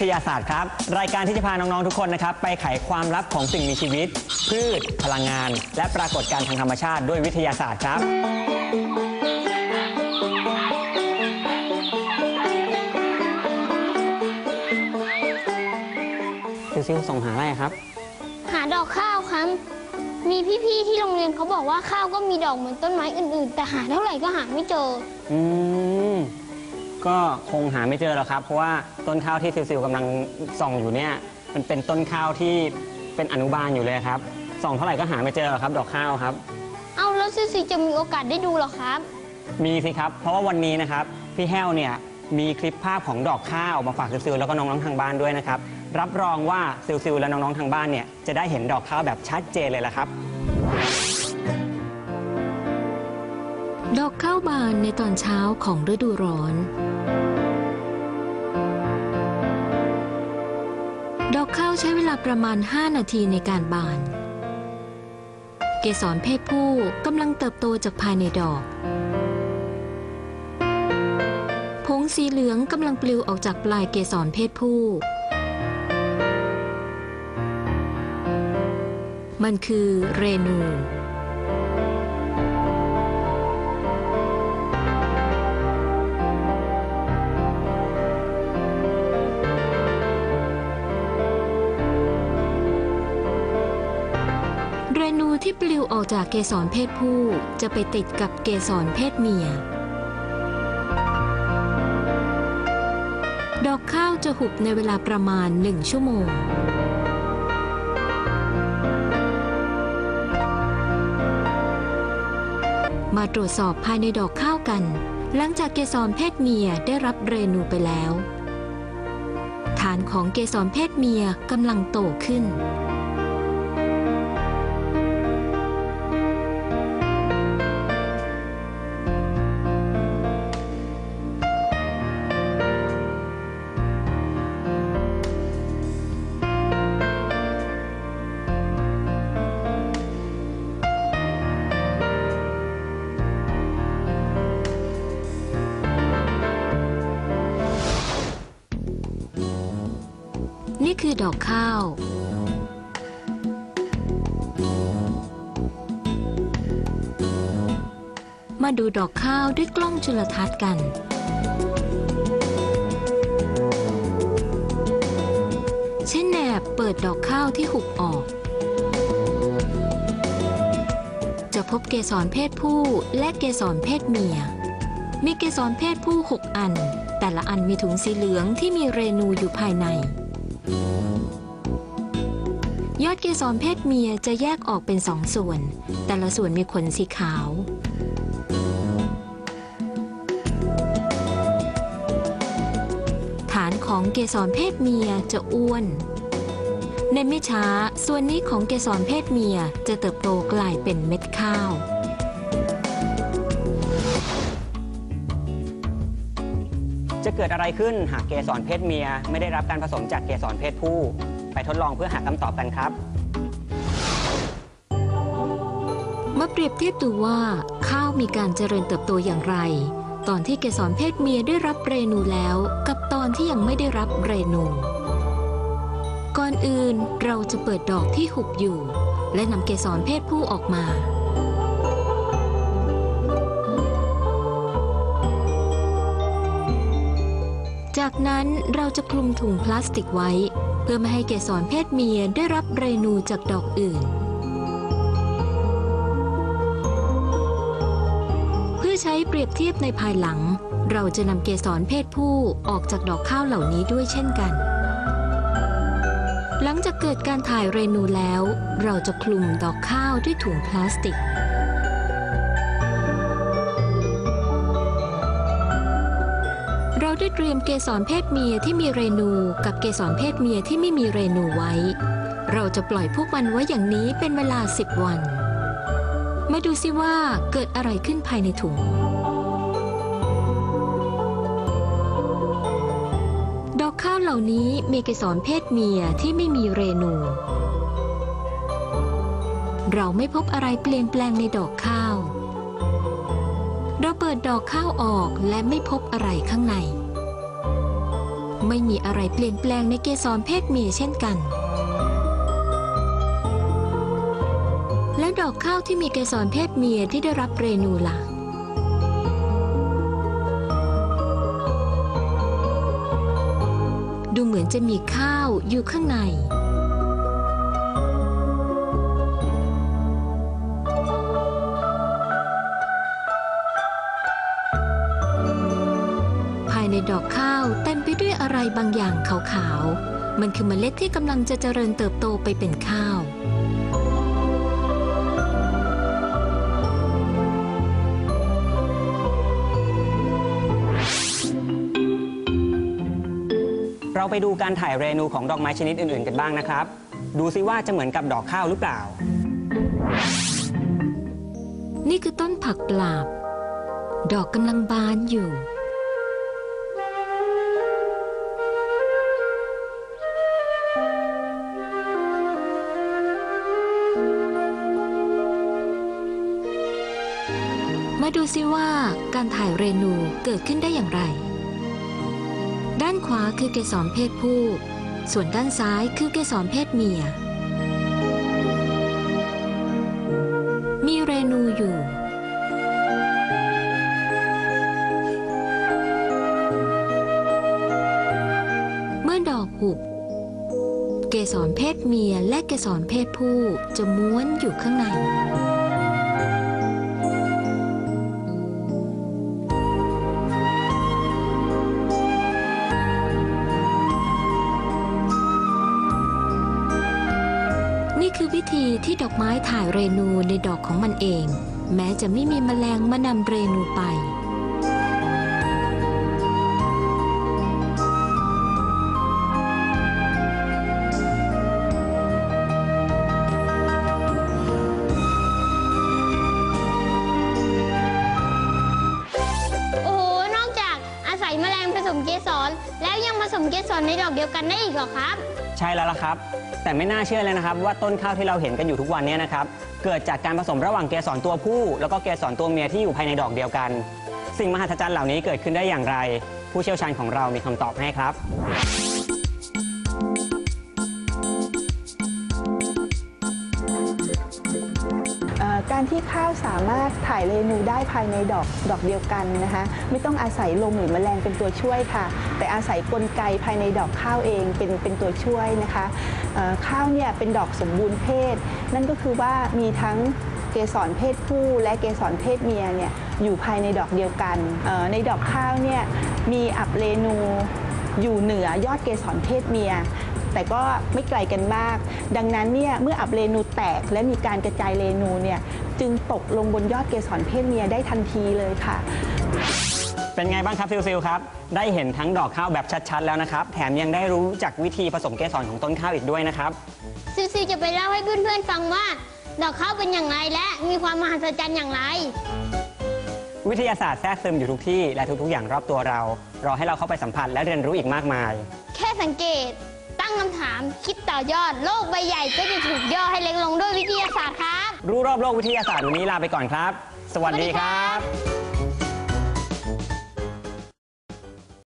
ทยาศาสตร์ครับ รายการที่จะพาน้อง ๆ ทุกคนนะครับ ไปไขความลับของสิ่งมีชีวิต พืช พลังงาน และปรากฏการณ์ทางธรรมชาติด้วยวิทยาศาสตร์ครับ ซิวซิวส่งหาอะไรครับ หาดอกข้าวครับ มีพี่ๆที่โรงเรียนเขาบอกว่าข้าวก็มีดอกเหมือนต้นไม้อื่นๆ แต่หาเท่าไหร่ก็หาไม่เจอ อืม ก็คงหาไม่เจอหรอกครับ เพราะว่าต้นข้าวที่ซิวซิวกำลังส่องอยู่เนี่ยมันเป็นต้นข้าวที่เป็นอนุบาลอยู่เลยครับส่องเท่าไหร่ก็หาไม่เจอหรอกครับ ดอกข้าวครับ เอาแล้วซิซิจะมีโอกาสได้ดูเหรอครับ มีสิครับ เพราะว่าวันนี้นะครับ พี่แห้วเนี่ยมีคลิปภาพของดอกข้าวมาฝากซิวซิวแล้วก็น้องๆทางบ้านด้วยนะครับ รับรองว่าซิวซิวและน้องๆทางบ้านเนี่ยจะได้เห็นดอกข้าวแบบชัดเจนเลยละครับ ดอกข้าวบานในตอนเช้าของฤดูร้อน ดอกข้าวใช้เวลาประมาณ 5 นาทีในการบาน เกสรเพศผู้กำลังเติบโตจากภายในดอก ผงสีเหลืองกำลังปลิวออกจากปลายเกสรเพศผู้ มันคือเรนู ที่ปลิวออกจากเกสรเพศผู้จะไปติดกับเกสรเพศเมีย ดอกข้าวจะหุบในเวลาประมาณหนึ่งชั่วโมง มาตรวจสอบภายในดอกข้าวกัน หลังจากเกสรเพศเมียได้รับเรนูไปแล้ว ฐานของเกสรเพศเมียกำลังโตขึ้น นี่คือดอกข้าว มาดูดอกข้าวด้วยกล้องจุลทรรศน์กัน เช่นแนบเปิดดอกข้าวที่หุบออก จะพบเกสรเพศผู้และเกสรเพศเมีย มีเกสรเพศผู้ 6 อัน แต่ละอันมีถุงสีเหลืองที่มีเรนูอยู่ภายใน ยอดเกสรเพศเมียจะแยกออกเป็นสองส่วน แต่ละส่วนมีขนสีขาว ฐานของเกสรเพศเมียจะอ้วน ในไม่ช้า ส่วนนี้ของเกสรเพศเมียจะเติบโตกลายเป็นเม็ดข้าว จะเกิดอะไรขึ้นหากเกสรเพศเมีย ไม่ได้รับการผสมจากเกสรเพศผู้ ไปทดลองเพื่อหาคำตอบกันครับ มาเปรียบเทียบดูว่าข้าวมีการเจริญเติบโตอย่างไร ตอนที่เกสรเพศเมียได้รับเรนูแล้ว กับตอนที่ยังไม่ได้รับเรนู ก่อนอื่นเราจะเปิดดอกที่หุบอยู่ และนำเกสรเพศผู้ออกมา นั้นเราจะคลุมถุงพลาสติกไว้ เพื่อไม่ให้เกสรเพศเมียได้รับเรนูจากดอกอื่น เพื่อใช้เปรียบเทียบในภายหลัง เราจะนำเกสรเพศผู้ออกจากดอกข้าวเหล่านี้ด้วยเช่นกัน หลังจากเกิดการถ่ายเรนูแล้ว เราจะคลุมดอกข้าวด้วยถุงพลาสติก ได้เตรียมเกสรเพศเมียที่มีเรนูกับเกสรเพศเมียที่ไม่มีเรนูไว้ เราจะปล่อยพวกมันไว้อย่างนี้เป็นเวลา10วัน มาดูสิว่าเกิดอะไรขึ้นภายในถุง ดอกข้าวเหล่านี้มีเกสรเพศเมียที่ไม่มีเรนู เราไม่พบอะไรเปลี่ยนแปลงในดอกข้าวเราเปิดดอกข้าวออกและไม่พบอะไรข้างใน ไม่มีอะไรเปลี่ยนแปลงในเกสรเพศเมียเช่นกัน และดอกข้าวที่มีเกสรเพศเมียที่ได้รับเรนูล่ะดูเหมือนจะมีข้าวอยู่ข้างใน บางอย่างขาวๆ มันคือเมล็ดที่กำลังจะเจริญเติบโตไปเป็นข้าว เราไปดูการถ่ายเรนูของดอกไม้ชนิดอื่นๆ กันบ้างนะครับ ดูซิว่าจะเหมือนกับดอกข้าวหรือเปล่า นี่คือต้นผักปลาบ ดอกกำลังบานอยู่ มาดูซิว่าการถ่ายเรนูเกิดขึ้นได้อย่างไร ด้านขวาคือเกสรเพศผู้ ส่วนด้านซ้ายคือเกสรเพศเมีย มีเรนูอยู่ เมื่อดอกหุบ เกสรเพศเมียและเกสรเพศผู้จะม้วนอยู่ข้างใน ธีที่ดอกไม้ถ่ายเรนูในดอกของมันเอง แม้จะไม่มีแมลงมานำเรนูไป โอ้โห นอกจากอาศัยแมลงผสมเกสรแล้วยังผสมเกสรในดอกเดียวกันได้อีกเหรอครับ ใช่แล้วล่ะครับ แต่ไม่น่าเชื่อเลยนะครับ ว่าต้นข้าวที่เราเห็นกันอยู่ทุกวันเนี้นะครับ เกิดจากการผสมระหว่างเกสรตัวผู้ แล้วก็เกสรตัวเมียที่อยู่ภายในดอกเดียวกัน สิ่งมหัศจรรย์เหล่านี้เกิดขึ้นได้อย่างไร ผู้เชี่ยวชาญของเรามีคำตอบให้ครับ การที่ข้าวสามารถถ่ายเรนูได้ภายในดอกดอกเดียวกันนะคะ ไม่ต้องอาศัยลมหรือแมลงเป็นตัวช่วยค่ะ แต่อาศัยกลไกภายในดอกข้าวเองเป็นเป็นตัวช่วยนะคะข้าวเนี่ยเป็นดอกสมบูรณ์เพศ นั่นก็คือว่ามีทั้งเกสรเพศผู้และเกสรเพศเมียเนี่ยอยู่ภายในดอกเดียวกัน ในดอกข้าวเนี่ยมีอับเรนูอยู่เหนือยอดเกสรเพศเมีย แต่ก็ไม่ไกลกันมาก ดังนั้นเนี่ยเมื่ออับเรนูแตกและมีการกระจายเรนูเนี่ยจึงตกลงบนยอดเกสรเพศเมียได้ทันทีเลยค่ะ เป็นไงบ้างครับซิลซิลครับ ได้เห็นทั้งดอกข้าวแบบชัดๆแล้วนะครับ แถมยังได้รู้จักวิธีผสมเกสรของต้นข้าวอีกด้วยนะครับ ซิวซิวจะไปเล่าให้เพื่อนๆฟังว่า ดอกข้าวเป็นอย่างไรและมีความมหัศจรรย์อย่างไร วิทยาศาสตร์แทรกซึมอยู่ทุกที่และทุกๆอย่างรอบตัวเรา รอให้เราเข้าไปสัมผัสและเรียนรู้อีกมากมาย แค่สังเกต ตั้งคำถาม คิดต่อยอด โลกใบใหญ่ก็จะถูกย่อให้เล็กลงด้วยวิทยาศาสตร์ครับ รู้รอบโลกวิทยาศาสตร์วันนี้ลาไปก่อนครับ สวัสดีครับบ